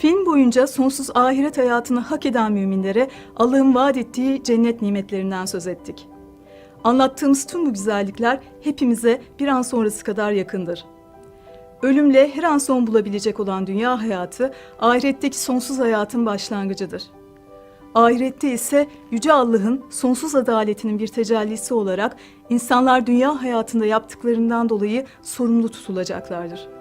Film boyunca sonsuz ahiret hayatını hak eden müminlere Allah'ın vaat ettiği cennet nimetlerinden söz ettik. Anlattığımız tüm bu güzellikler hepimize bir an sonrası kadar yakındır. Ölümle her an son bulabilecek olan dünya hayatı ahiretteki sonsuz hayatın başlangıcıdır. Ahirette ise Yüce Allah'ın sonsuz adaletinin bir tecellisi olarak insanlar dünya hayatında yaptıklarından dolayı sorumlu tutulacaklardır.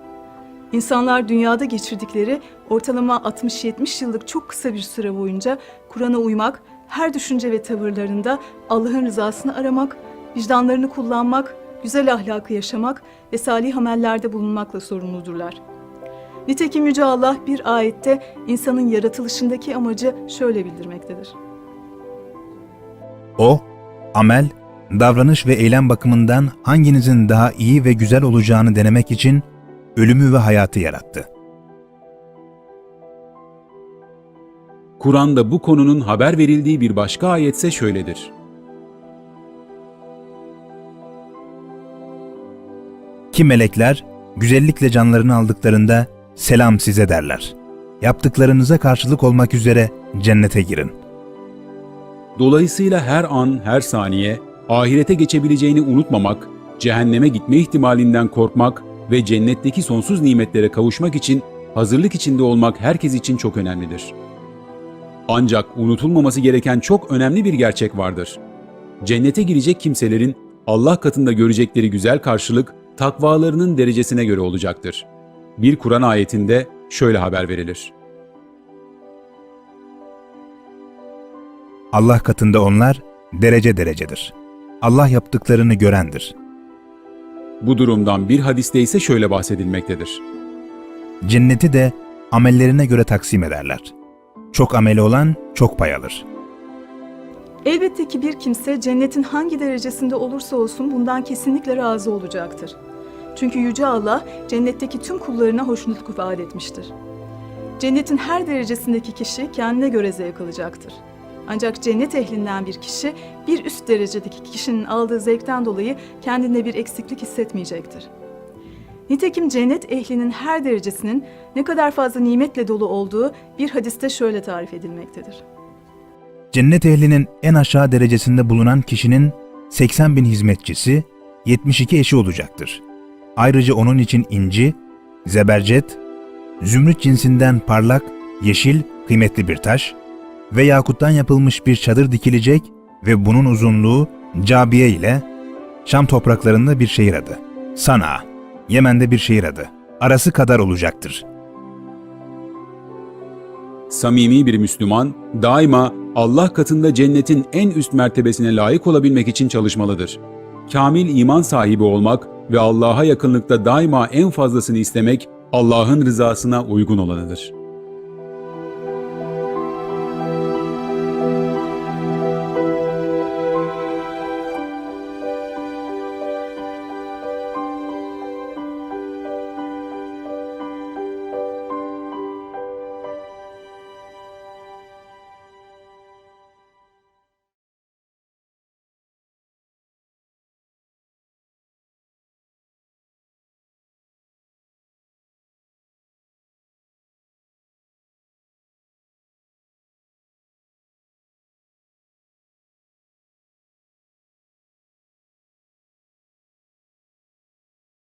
İnsanlar dünyada geçirdikleri ortalama 60-70 yıllık çok kısa bir süre boyunca Kur'an'a uymak, her düşünce ve tavırlarında Allah'ın rızasını aramak, vicdanlarını kullanmak, güzel ahlakı yaşamak ve salih amellerde bulunmakla sorumludurlar. Nitekim Yüce Allah bir ayette insanın yaratılışındaki amacı şöyle bildirmektedir. O, amel, davranış ve eylem bakımından hanginizin daha iyi ve güzel olacağını denemek için ölümü ve hayatı yarattı. Kur'an'da bu konunun haber verildiği bir başka ayetse şöyledir. Ki melekler güzellikle canlarını aldıklarında selam size derler. Yaptıklarınıza karşılık olmak üzere cennete girin. Dolayısıyla her an, her saniye ahirete geçebileceğini unutmamak, cehenneme gitme ihtimalinden korkmak ve cennetteki sonsuz nimetlere kavuşmak için hazırlık içinde olmak herkes için çok önemlidir. Ancak unutulmaması gereken çok önemli bir gerçek vardır. Cennete girecek kimselerin Allah katında görecekleri güzel karşılık takvalarının derecesine göre olacaktır. Bir Kur'an ayetinde şöyle haber verilir. Allah katında onlar derece derecedir. Allah yaptıklarını görendir. Bu durumdan bir hadiste ise şöyle bahsedilmektedir. Cenneti de amellerine göre taksim ederler. Çok ameli olan çok pay alır. Elbette ki bir kimse cennetin hangi derecesinde olursa olsun bundan kesinlikle razı olacaktır. Çünkü Yüce Allah cennetteki tüm kullarına hoşnutluk vaat etmiştir. Cennetin her derecesindeki kişi kendine göre zevk alacaktır. Ancak cennet ehlinden bir kişi bir üst derecedeki kişinin aldığı zevkten dolayı kendinde bir eksiklik hissetmeyecektir. Nitekim cennet ehlinin her derecesinin ne kadar fazla nimetle dolu olduğu bir hadiste şöyle tarif edilmektedir. Cennet ehlinin en aşağı derecesinde bulunan kişinin 80 bin hizmetçisi, 72 eşi olacaktır. Ayrıca onun için inci, zebercet, zümrüt cinsinden parlak, yeşil, kıymetli bir taş ve yakuttan yapılmış bir çadır dikilecek ve bunun uzunluğu Cabiye ile Şam topraklarında bir şehir adı. Sana, Yemen'de bir şehir adı. Arası kadar olacaktır. Samimi bir Müslüman daima Allah katında cennetin en üst mertebesine layık olabilmek için çalışmalıdır. Kamil iman sahibi olmak ve Allah'a yakınlıkta daima en fazlasını istemek Allah'ın rızasına uygun olanıdır.